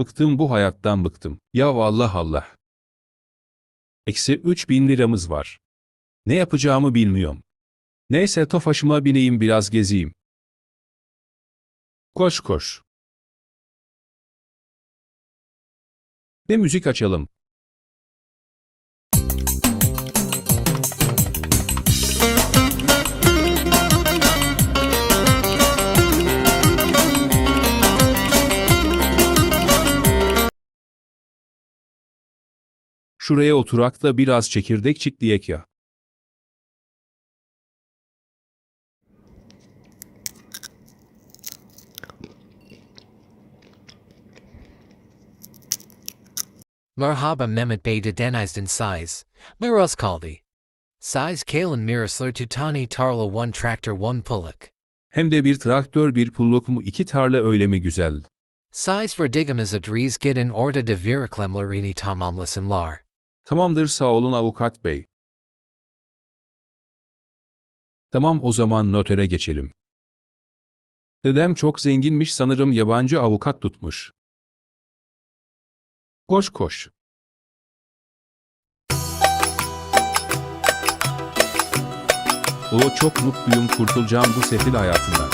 Bıktım bu hayattan bıktım. Ya Allah Allah. Eksi 3000 liramız var. Ne yapacağımı bilmiyorum. Neyse tofaşıma bineyim biraz gezeyim. Koş koş. Ne müzik açalım. Şuraya oturak da biraz çekirdek çitleyek ya. Merhaba Mehmet Bey de denizden size. Miros kaldi. Size Kalen Mirasler Tutani Tarla one tractor one pulluk. Hem de bir traktör bir pulluk mu iki tarla öyle mi güzel. Size verdigamaz adries gidin orda de viriklemlerini tamamlasınlar. Tamamdır sağ olun avukat bey. Tamam o zaman notere geçelim. Dedem çok zenginmiş sanırım yabancı avukat tutmuş. Koş koş. O çok mutluyum kurtulacağım bu sefil hayatından.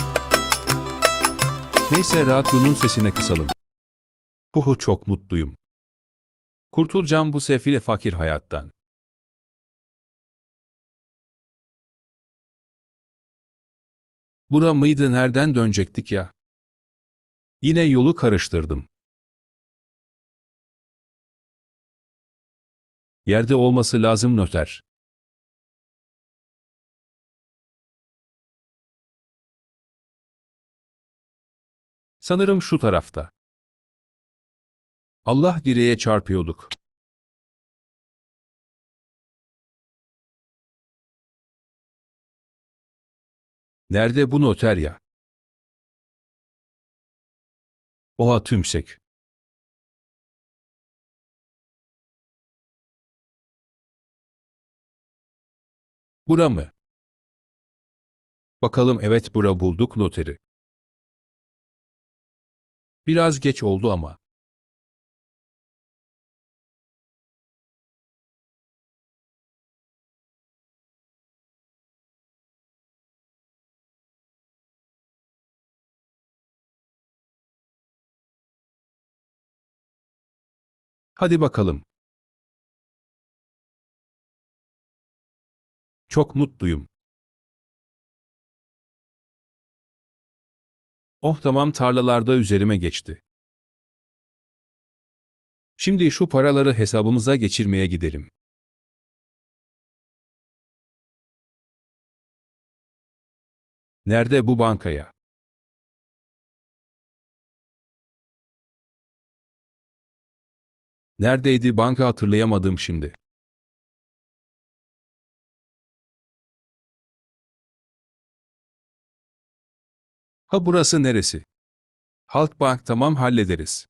Neyse radyonun sesine kısalım. Uhu çok mutluyum. Kurtulacağım bu sefil fakir hayattan. Bura mıydı nereden dönecektik ya? Yine yolu karıştırdım. Yerde olması lazım noter. Sanırım şu tarafta. Allah direğe çarpıyorduk. Nerede bu noter ya? Oha tümsek. Bura mı? Bakalım evet bura bulduk noteri. Biraz geç oldu ama. Hadi bakalım. Çok mutluyum. Oh tamam tarlalarda üzerime geçti. Şimdi şu paraları hesabımıza geçirmeye gidelim. Nerede bu bankaya? Neredeydi banka hatırlayamadım şimdi. Ha burası neresi? Halkbank tamam hallederiz.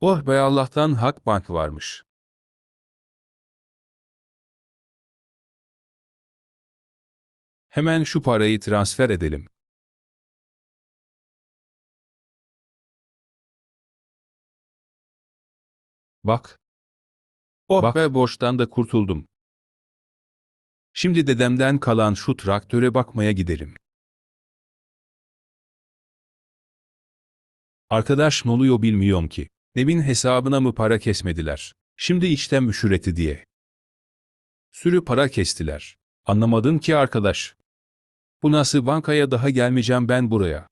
Oh be Allah'tan Halkbank varmış. Hemen şu parayı transfer edelim. Bak. Oh Bak. be borçtan da kurtuldum. Şimdi dedemden kalan şu traktöre bakmaya gidelim. Arkadaş ne oluyor bilmiyorum ki. Evin hesabına mı para kesmediler? Şimdi içten müşüreti diye. Sürü para kestiler. Anlamadım ki arkadaş. Bu nasıl bankaya daha gelmeyeceğim ben buraya.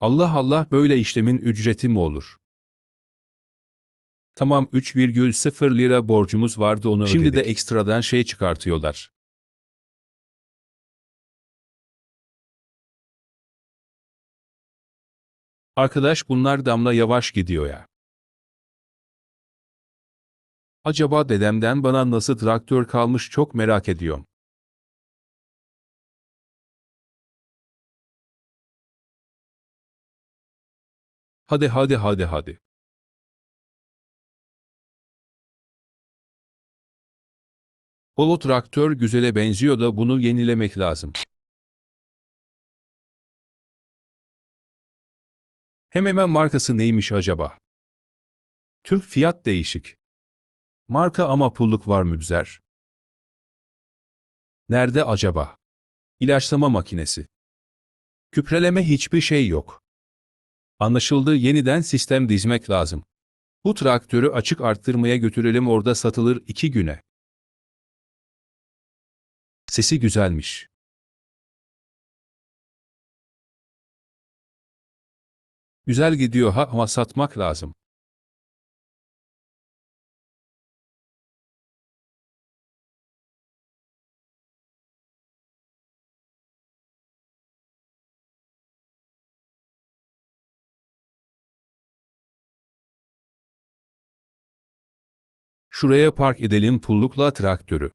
Allah Allah böyle işlemin ücreti mi olur? Tamam 3,0 lira borcumuz vardı onu Şimdi de ekstradan şey çıkartıyorlar. Arkadaş bunlar damla yavaş gidiyor ya. Acaba dedemden bana nasıl traktör kalmış çok merak ediyorum. Hadi hadi hadi hadi. O traktör güzele benziyor da bunu yenilemek lazım. Hem hemen markası neymiş acaba? Türk fiyat değişik. Marka ama pulluk var mübzer. Nerede acaba? İlaçlama makinesi. Küpreleme hiçbir şey yok. Anlaşıldı yeniden sistem dizmek lazım. Bu traktörü açık arttırmaya götürelim orada satılır iki güne. Sesi güzelmiş. Güzel gidiyor ha ama satmak lazım. Şuraya park edelim pullukla traktörü.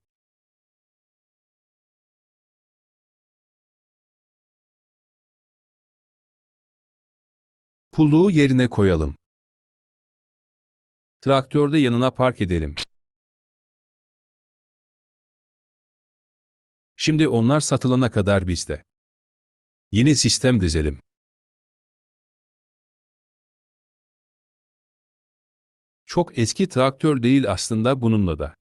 Pulluğu yerine koyalım. Traktörde yanına park edelim. Şimdi onlar satılana kadar bizde. Yeni sistem dizelim. Çok eski traktör değil aslında bununla da.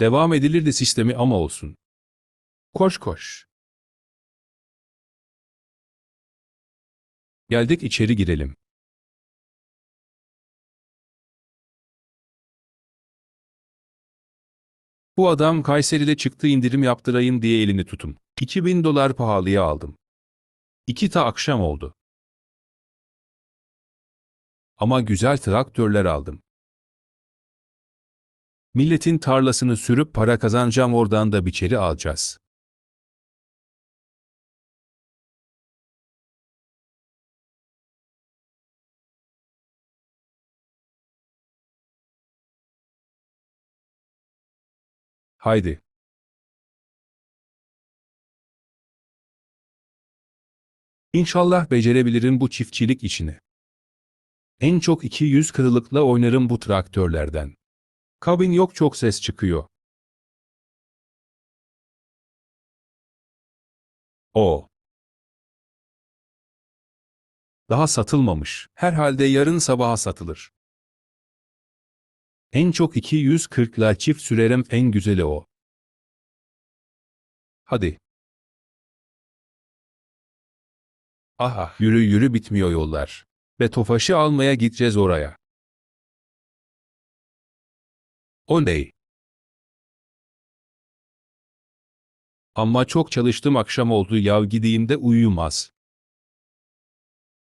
Devam edilirdi sistemi ama olsun. Koş koş. Geldik içeri girelim. Bu adam Kayseri'de çıktı indirim yaptırayım diye elini tutum. 2000 dolar pahalıya aldım. İki ta akşam oldu. Ama güzel traktörler aldım. Milletin tarlasını sürüp para kazanacağım oradan da biçeri alacağız. Haydi. İnşallah becerebilirim bu çiftçilik işini. En çok 200 kırılıkla oynarım bu traktörlerden. Kabin yok çok ses çıkıyor. O. Daha satılmamış. Herhalde yarın sabaha satılır. En çok 240'la çift sürerim en güzeli o. Hadi. Aha, yürü yürü bitmiyor yollar. Ve Tofaş'ı almaya gideceğiz oraya. Oley. Ama çok çalıştım akşam oldu yav gideyim de uyuyum.